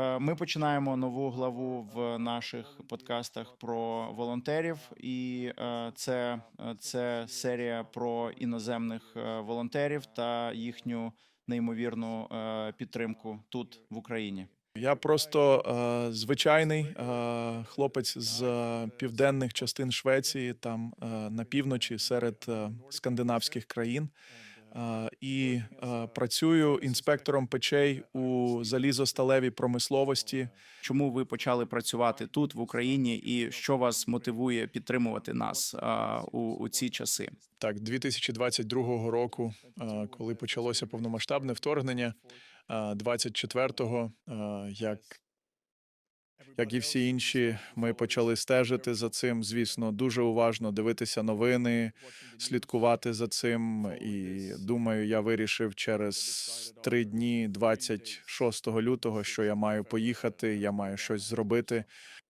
Е, Ми починаємо нову главу в наших подкастах про волонтерів, і е, це, е, це серія про іноземних волонтерів та їхню неймовірну підтримку тут в Україні. Я просто звичайний хлопець з південних частин Швеції, там на півночі, серед скандинавських країн. І працюю інспектором печей у залізосталевій промисловості. Чому ви почали працювати тут в Україні, і що вас мотивує підтримувати нас а, у, у ці часи? Так, 2022 року, коли почалося повномасштабне вторгнення, е, 24-го, е, як як і всі інші, ми почали стежити за цим. Звісно, дуже уважно дивитися новини, слідкувати за цим. І думаю, я вирішив через три дні, 26 лютого, що я маю поїхати, я маю щось зробити.